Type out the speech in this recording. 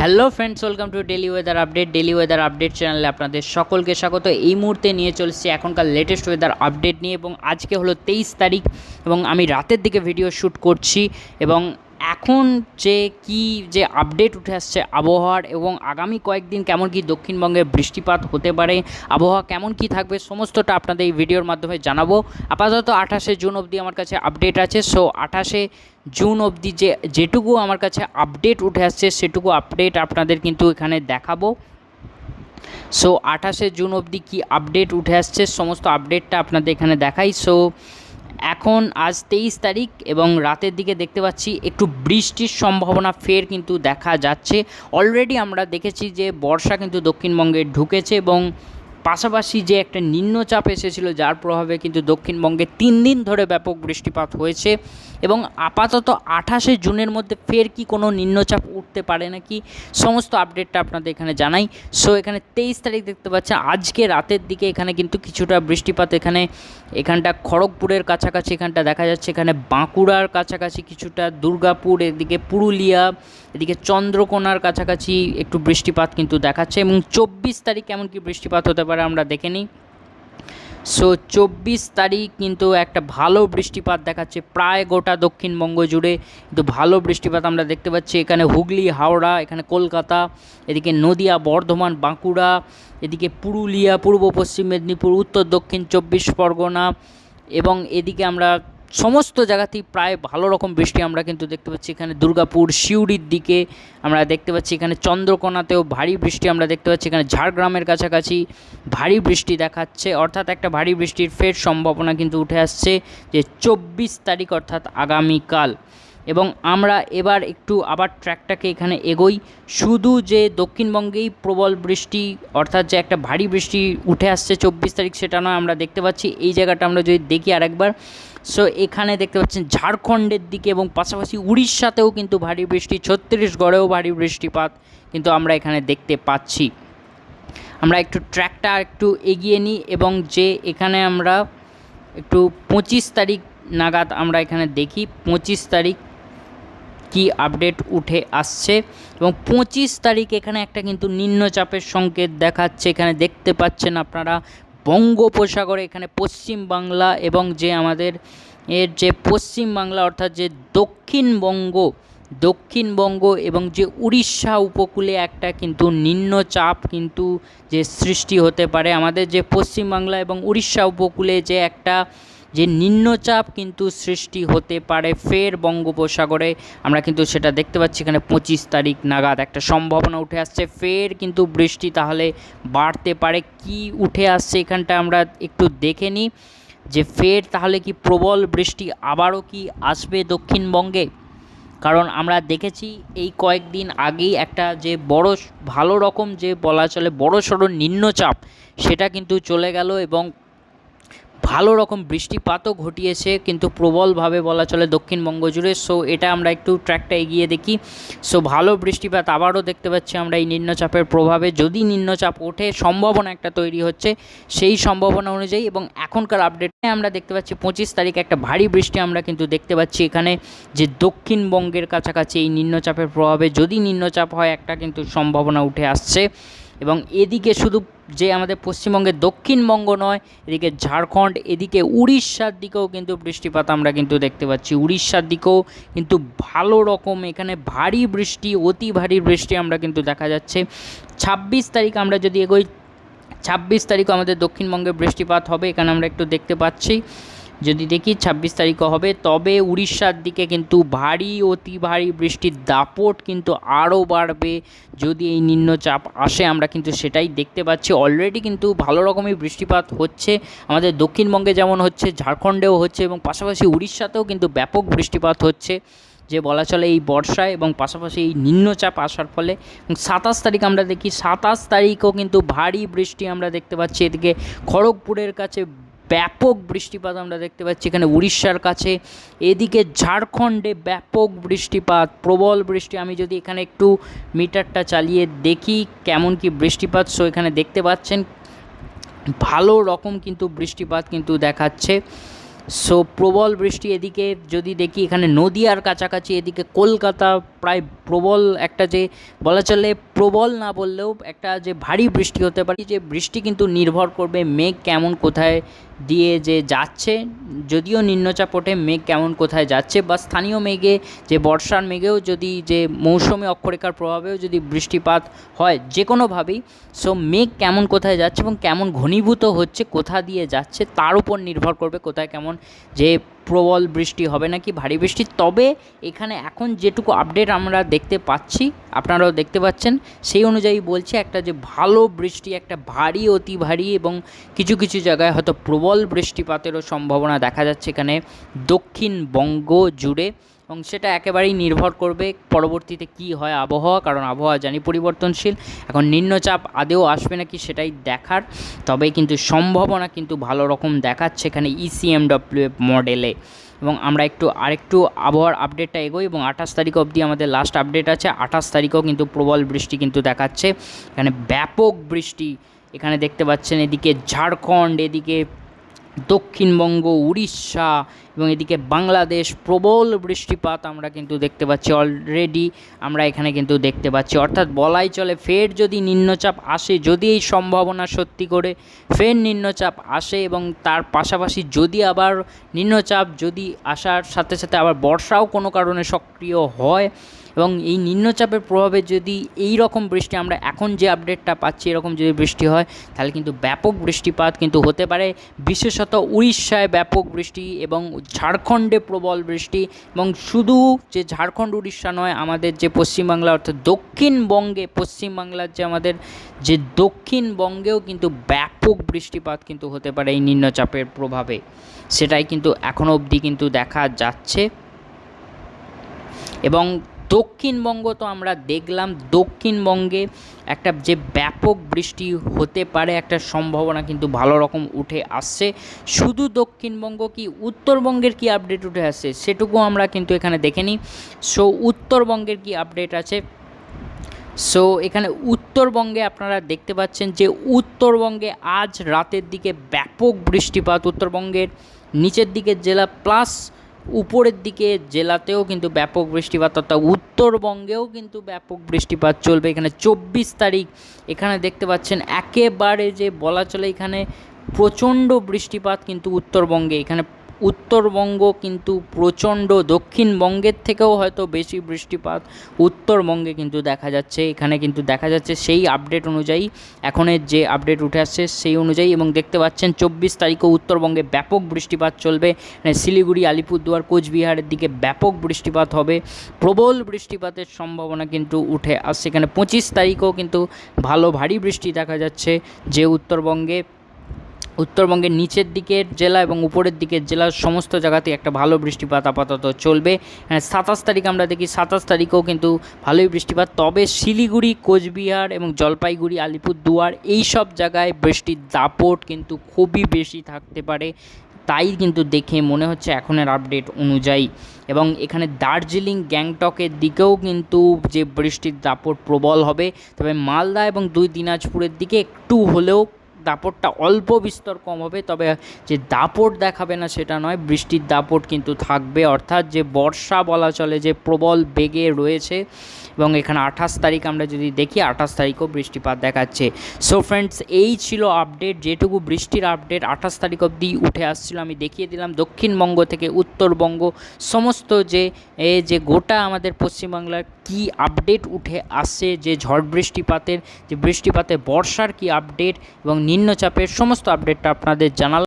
Hello friends, welcome to daily weather update. Daily weather update চ্যানেলে আপনাদের সকলকে স্বাগত। এই মুহূর্তে নিয়ে চলছি এখনকার লেটেস্ট ওয়েদার আপডেট নিয়ে এবং আজকে হলো তেইশ তারিখ এবং আমি রাতের দিকে ভিডিও শ্যুট করছি এবং এখন যে কি যে আপডেট উঠে আসছে আবহাওয়ার এবং আগামী কয়েকদিন কেমন কি দক্ষিণবঙ্গে বৃষ্টিপাত হতে পারে, আবহাওয়া কেমন কি থাকবে, সমস্তটা আপনাদের এই ভিডিওর মাধ্যমে জানাব। আপাতত আঠাশে জুন অবধি আমার কাছে আপডেট আছে সো আঠাশে জুন অবধি যে, যেটুকু আমার কাছে আপডেট উঠে আসছে, সেটুকু আপডেট আপনাদের কিন্তু এখানে দেখাবো। সো আঠাশে জুন অবধি কি আপডেট উঠে আসছে, সমস্ত আপডেটটা আপনাদের এখানে দেখাই। সো এখন আজ তেইশ তারিখ এবং রাতের দিকে দেখতে পাচ্ছি একটু বৃষ্টির সম্ভাবনা ফের কিন্তু দেখা যাচ্ছে। অলরেডি আমরা দেখেছি যে বর্ষা কিন্তু দক্ষিণবঙ্গে ঢুকেছে এবং পাশাপাশি যে একটা নিম্নচাপ এসেছিল যার প্রভাবে কিন্তু দক্ষিণবঙ্গে তিন দিন ধরে ব্যাপক বৃষ্টিপাত হয়েছে এবং আপাতত আঠাশে জুনের মধ্যে ফের কি কোনো নিম্নচাপ উঠতে পারে নাকি? সমস্ত আপডেটটা আপনাদের এখানে জানাই। সো এখানে তেইশ তারিখ দেখতে পাচ্ছেন আজকে রাতের দিকে এখানে কিন্তু কিছুটা বৃষ্টিপাত এখানে এখানটা খড়গপুরের কাছাকাছি, এখানটা দেখা যাচ্ছে এখানে বাঁকুড়ার কাছাকাছি কিছুটা, দুর্গাপুর, এদিকে পুরুলিয়া, এদিকে চন্দ্রকোনার কাছাকাছি একটু বৃষ্টিপাত কিন্তু দেখাচ্ছে এবং চব্বিশ তারিখ কেমন কি বৃষ্টিপাত হতে পারে আমরা দেখে নিই। সো চব্বিশ তারিখ কিন্তু একটা ভালো বৃষ্টিপাত দেখাচ্ছে, প্রায় গোটা দক্ষিণবঙ্গ জুড়ে। কিন্তু ভালো বৃষ্টিপাত আমরা দেখতে পাচ্ছি, এখানে হুগলি, হাওড়া, এখানে কলকাতা, এদিকে নদিয়া, বর্ধমান, বাঁকুড়া, এদিকে পুরুলিয়া, পূর্ব পশ্চিম মেদিনীপুর, উত্তর দক্ষিণ চব্বিশ পরগনা, এবং এদিকে আমরা সমস্ত জায়গাতেই প্রায় ভালো রকম বৃষ্টি আমরা কিন্তু দেখতে পাচ্ছি। এখানে দুর্গাপুর, সিউড়ির দিকে আমরা দেখতে পাচ্ছি। এখানে চন্দ্রকোনাতেও ভারী বৃষ্টি আমরা দেখতে পাচ্ছি। এখানে ঝাড়গ্রামের কাছাকাছি ভারী বৃষ্টি দেখাচ্ছে। অর্থাৎ একটা ভারী বৃষ্টির ফের সম্ভাবনা কিন্তু উঠে আসছে যে চব্বিশ তারিখ অর্থাৎ আগামীকাল। এবং আমরা এবার একটু আবার ট্র্যাকটাকে এখানে এগোই। শুধু যে দক্ষিণবঙ্গেই প্রবল বৃষ্টি অর্থাৎ যে একটা ভারী বৃষ্টি উঠে আসছে চব্বিশ তারিখ সেটা নয়, আমরা দেখতে পাচ্ছি। এই জায়গাটা আমরা যদি দেখি আরেকবার সো এখানে দেখতে পাচ্ছেন ঝাড়খণ্ডের দিকে এবং পাশাপাশি উড়িষ্যাতেও কিন্তু ভারী বৃষ্টি, ছত্তিশগড়েও ভারী বৃষ্টিপাত কিন্তু আমরা এখানে দেখতে পাচ্ছি। আমরা একটু ট্র্যাকটা একটু এগিয়ে নিই এবং যে এখানে আমরা একটু পঁচিশ তারিখ নাগাদ আমরা এখানে দেখি, পঁচিশ তারিখ কি আপডেট উঠে আসছে এবং পঁচিশ তারিখ এখানে একটা কিন্তু নিম্নচাপের সংকেত দেখাচ্ছে। এখানে দেখতে পাচ্ছেন আপনারা বঙ্গোপসাগরে, এখানে পশ্চিম বাংলা এবং যে আমাদের এর যে পশ্চিম বাংলা অর্থাৎ যে দক্ষিণবঙ্গ দক্ষিণবঙ্গ এবং যে উড়িষ্যা উপকূলে একটা কিন্তু নিম্নচাপ কিন্তু যে সৃষ্টি হতে পারে। আমাদের যে পশ্চিমবাংলা এবং উড়িষ্যা উপকূলে যে একটা যে নিম্নচাপ কিন্তু সৃষ্টি হতে পারে ফের বঙ্গোপসাগরে। আমরা কিন্তু সেটা দেখতে পাচ্ছি এখানে পঁচিশ তারিখ নাগাদ একটা সম্ভাবনা উঠে আসছে। ফের কিন্তু বৃষ্টি তাহলে বাড়তে পারে। কি উঠে আসছে এখানটা আমরা একটু দেখে নিই। যে ফের তাহলে কি প্রবল বৃষ্টি আবারও কি আসবে দক্ষিণবঙ্গে? কারণ আমরা দেখেছি এই কয়েকদিন আগেই একটা যে বড় ভালো রকম যে বলা চলে বড় সড়ো নিম্নচাপ, সেটা কিন্তু চলে গেল এবং ভালো রকম বৃষ্টিপাতও ঘটিয়েছে, কিন্তু প্রবলভাবে বলা চলে দক্ষিণবঙ্গ জুড়ে। সো এটা আমরা একটু ট্র্যাকটা এগিয়ে দেখি। সো ভালো বৃষ্টিপাত আবারও দেখতে পাচ্ছি আমরা এই নিম্নচাপের প্রভাবে। যদি নিম্নচাপ ওঠে, সম্ভাবনা একটা তৈরি হচ্ছে সেই সম্ভাবনা অনুযায়ী এবং এখনকার আপডেটে আমরা দেখতে পাচ্ছি পঁচিশ তারিখ একটা ভারী বৃষ্টি আমরা কিন্তু দেখতে পাচ্ছি এখানে যে দক্ষিণবঙ্গের কাছাকাছি এই নিম্নচাপের প্রভাবে। যদি নিম্নচাপ হয়, একটা কিন্তু সম্ভাবনা উঠে আসছে। এবং এদিকে শুধু যে আমাদের পশ্চিমবঙ্গের দক্ষিণবঙ্গ নয়, এদিকে ঝাড়খণ্ড, এদিকে উড়িষ্যার দিকেও কিন্তু বৃষ্টিপাত আমরা কিন্তু দেখতে পাচ্ছি। উড়িষ্যার দিকেও কিন্তু ভালো রকম এখানে ভারী বৃষ্টি, অতি ভারী বৃষ্টি আমরা কিন্তু দেখা যাচ্ছে। ছাব্বিশ তারিখ আমরা যদি এগোই, ছাব্বিশ তারিখও আমাদের দক্ষিণবঙ্গে বৃষ্টিপাত হবে, এখানে আমরা একটু দেখতে পাচ্ছি। যদি দেখি ছাব্বিশ তারিখও হবে, তবে উড়িষ্যার দিকে কিন্তু ভারী, অতি ভারী বৃষ্টির দাপট কিন্তু আরও বাড়বে। যদি এই নিম্নচাপ আসে, আমরা কিন্তু সেটাই দেখতে পাচ্ছি। অলরেডি কিন্তু ভালো রকমই বৃষ্টিপাত হচ্ছে। আমাদের দক্ষিণবঙ্গে যেমন হচ্ছে, ঝাড়খণ্ডেও হচ্ছে এবং পাশাপাশি উড়িষ্যাতেও কিন্তু ব্যাপক বৃষ্টিপাত হচ্ছে, যে বলা চলে এই বর্ষায় এবং পাশাপাশি এই নিম্নচাপ আসার ফলে। সাতাশ তারিখ আমরা দেখি, সাতাশ তারিখও কিন্তু ভারী বৃষ্টি আমরা দেখতে পাচ্ছি। এদিকে খড়গপুরের কাছে ব্যাপক বৃষ্টিপাত আমরা দেখতে পাচ্ছি এখানে উড়িষ্যার কাছে। এদিকে ঝাড়খণ্ডে ব্যাপক বৃষ্টিপাত, প্রবল বৃষ্টি। আমি যদি এখানে একটু মিটারটা চালিয়ে দেখি কেমন কি বৃষ্টিপাত সো এখানে দেখতে পাচ্ছেন, ভালো রকম কিন্তু বৃষ্টিপাত কিন্তু দেখাচ্ছে। সো প্রবল বৃষ্টি এদিকে, যদি দেখি এখানে নদিয়ার কাছাকাছি, এদিকে কলকাতা প্রায় প্রবল একটা যে বলা চলে প্রবল না বললেও একটা যে ভারী বৃষ্টি হতে পারে, যে বৃষ্টি কিন্তু নির্ভর করবে মেঘ কেমন কোথায় দিয়ে যে যাচ্ছে। যদিও নিম্নচাপ ওঠে, মেঘ কেমন কোথায় যাচ্ছে বা স্থানীয় মেঘে, যে বর্ষার মেঘেও যদি যে মৌসুমি অক্ষরেখার প্রভাবেও যদি বৃষ্টিপাত হয় যে কোনোভাবেই সো মেঘ কেমন কোথায় যাচ্ছে এবং কেমন ঘনীভূত হচ্ছে, কোথা দিয়ে যাচ্ছে, তার উপর নির্ভর করবে কোথায় কেমন যে প্রবল বৃষ্টি হবে নাকি ভারী বৃষ্টি, তবে এখানে এখন যেটুকু আপডেট আমরা দেখতে পাচ্ছি, আপনারাও দেখতে পাচ্ছেন, সেই অনুযায়ী বলছে একটা যে ভালো বৃষ্টি, একটা ভারী, অতি ভারী এবং কিছু কিছু জায়গায় হয়তো প্রবল বৃষ্টিপাতেরও সম্ভাবনা দেখা যাচ্ছে এখানে দক্ষিণবঙ্গ জুড়ে। এবং সেটা একেবারেই নির্ভর করবে পরবর্তীতে কি হয় আবহাওয়া, কারণ আবহাওয়া জানি পরিবর্তনশীল। এখন নিম্নচাপ আদেও আসবে নাকি সেটাই দেখার তবে কিন্তু সম্ভাবনা কিন্তু ভালো রকম দেখাচ্ছে এখানে E ইসিএমডব্লিউ মডেলে এবং আমরা একটু আরেকটু আবহাওয়ার আপডেটটা এগোই এবং আঠাশ তারিখ অবধি আমাদের লাস্ট আপডেট আছে। আঠাশ তারিখেও কিন্তু প্রবল বৃষ্টি কিন্তু দেখাচ্ছে। এখানে ব্যাপক বৃষ্টি এখানে দেখতে পাচ্ছেন এদিকে ঝাড়খণ্ড, এদিকে দক্ষিণবঙ্গ, উড়িষ্যা এবং এদিকে বাংলাদেশ, প্রবল বৃষ্টিপাত আমরা কিন্তু দেখতে পাচ্ছি অলরেডি আমরা এখানে কিন্তু দেখতে পাচ্ছি। অর্থাৎ বলাই চলে ফের যদি নিম্নচাপ আসে, যদি এই সম্ভাবনা সত্যি করে, ফের নিম্নচাপ আসে এবং তার পাশাপাশি যদি আবার নিম্নচাপ, যদি আসার সাথে সাথে আবার বর্ষাও কোনো কারণে সক্রিয় হয় এবং এই নিম্নচাপের প্রভাবে যদি এই রকম বৃষ্টি আমরা এখন যে আপডেটটা পাচ্ছি, এরকম যদি বৃষ্টি হয়, তাহলে কিন্তু ব্যাপক বৃষ্টিপাত কিন্তু হতে পারে। বিশেষত উড়িষ্যায় ব্যাপক বৃষ্টি এবং ঝাড়খণ্ডে প্রবল বৃষ্টি এবং শুধু যে ঝাড়খণ্ড, উড়িষ্যা নয়, আমাদের যে পশ্চিমবাংলা অর্থাৎ দক্ষিণবঙ্গে, পশ্চিমবাংলার যে আমাদের যে দক্ষিণবঙ্গেও কিন্তু ব্যাপক বৃষ্টিপাত কিন্তু হতে পারে এই নিম্নচাপের প্রভাবে। সেটাই কিন্তু এখনও অবধি কিন্তু দেখা যাচ্ছে। এবং দক্ষিণবঙ্গ তো আমরা দেখলাম, দক্ষিণবঙ্গে একটা যে ব্যাপক বৃষ্টি হতে পারে, একটা সম্ভাবনা কিন্তু ভালো রকম উঠে আসছে। শুধু দক্ষিণবঙ্গ কি, উত্তরবঙ্গের কি আপডেট উঠে আসছে সেটুকু আমরা কিন্তু এখানে দেখে নিই। সো উত্তরবঙ্গের কি আপডেট আছে? সো এখানে উত্তরবঙ্গে আপনারা দেখতে পাচ্ছেন যে উত্তরবঙ্গে আজ রাতের দিকে ব্যাপক বৃষ্টিপাত, উত্তরবঙ্গের নিচের দিকের জেলা প্লাস উপরের দিকে জেলাতেও কিন্তু ব্যাপক বৃষ্টিপাত, অর্থাৎ উত্তরবঙ্গেও কিন্তু ব্যাপক বৃষ্টিপাত চলবে এখানে চব্বিশ তারিখ। এখানে দেখতে পাচ্ছেন একেবারে যে বলা চলে এখানে প্রচণ্ড বৃষ্টিপাত কিন্তু উত্তরবঙ্গে। এখানে উত্তরবঙ্গ কিন্তু প্রচণ্ড দক্ষিণবঙ্গের থেকেও হয়তো বেশি বৃষ্টিপাত উত্তরবঙ্গে কিন্তু দেখা যাচ্ছে। এখানে কিন্তু দেখা যাচ্ছে সেই আপডেট অনুযায়ী এখনের যে আপডেট উঠে আসছে সেই অনুযায়ী এবং দেখতে পাচ্ছেন চব্বিশ তারিখও উত্তরবঙ্গে ব্যাপক বৃষ্টিপাত চলবে। মানে শিলিগুড়ি, আলিপুরদুয়ার, কোচবিহারের দিকে ব্যাপক বৃষ্টিপাত হবে। প্রবল বৃষ্টিপাতের সম্ভাবনা কিন্তু উঠে আসছে। এখানে পঁচিশ তারিখও কিন্তু ভালো ভারী বৃষ্টি দেখা যাচ্ছে যে উত্তরবঙ্গে। উত্তরবঙ্গের নিচের দিকের জেলা এবং উপরের দিকের জেলার সমস্ত জায়গাতে একটা ভালো বৃষ্টিপাত আপাতত চলবে। সাতাশ তারিখ আমরা দেখি, সাতাশ তারিখেও কিন্তু ভালোই বৃষ্টিপাত। তবে শিলিগুড়ি, কোচবিহার এবং জলপাইগুড়ি, আলিপুরদুয়ার এই সব জায়গায় বৃষ্টির দাপট কিন্তু খুবই বেশি থাকতে পারে। তাই কিন্তু দেখে মনে হচ্ছে এখনের আপডেট অনুযায়ী। এবং এখানে দার্জিলিং, গ্যাংটকের দিকেও কিন্তু যে বৃষ্টির দাপট প্রবল হবে, তবে মালদা এবং দুই দিনাজপুরের দিকে একটু হলেও দাপটটা অল্প বিস্তর কম হবে, তবে যে দাপট দেখাবে না সেটা নয়, বৃষ্টির দাপট কিন্তু থাকবে। অর্থাৎ যে বর্ষা বলা চলে, যে প্রবল বেগে রয়েছে, এবং এখানে আঠাশ তারিখ আমরা যদি দেখি, আঠাশ তারিখও বৃষ্টিপাত দেখাচ্ছে। সো ফ্রেন্ডস এই ছিল আপডেট যেটুকু বৃষ্টির আপডেট আঠাশ তারিখ অবধি উঠে আসছিল, আমি দেখিয়ে দিলাম। দক্ষিণবঙ্গ থেকে উত্তরবঙ্গ, সমস্ত যে যে গোটা আমাদের পশ্চিমবাংলার কি আপডেট উঠে আসছে যে ঝড় বৃষ্টিপাতের, যে বৃষ্টিপাতে বর্ষার কি আপডেট এবং নিম্নচাপের সমস্ত আপডেটটা আপনাদের জানালাম।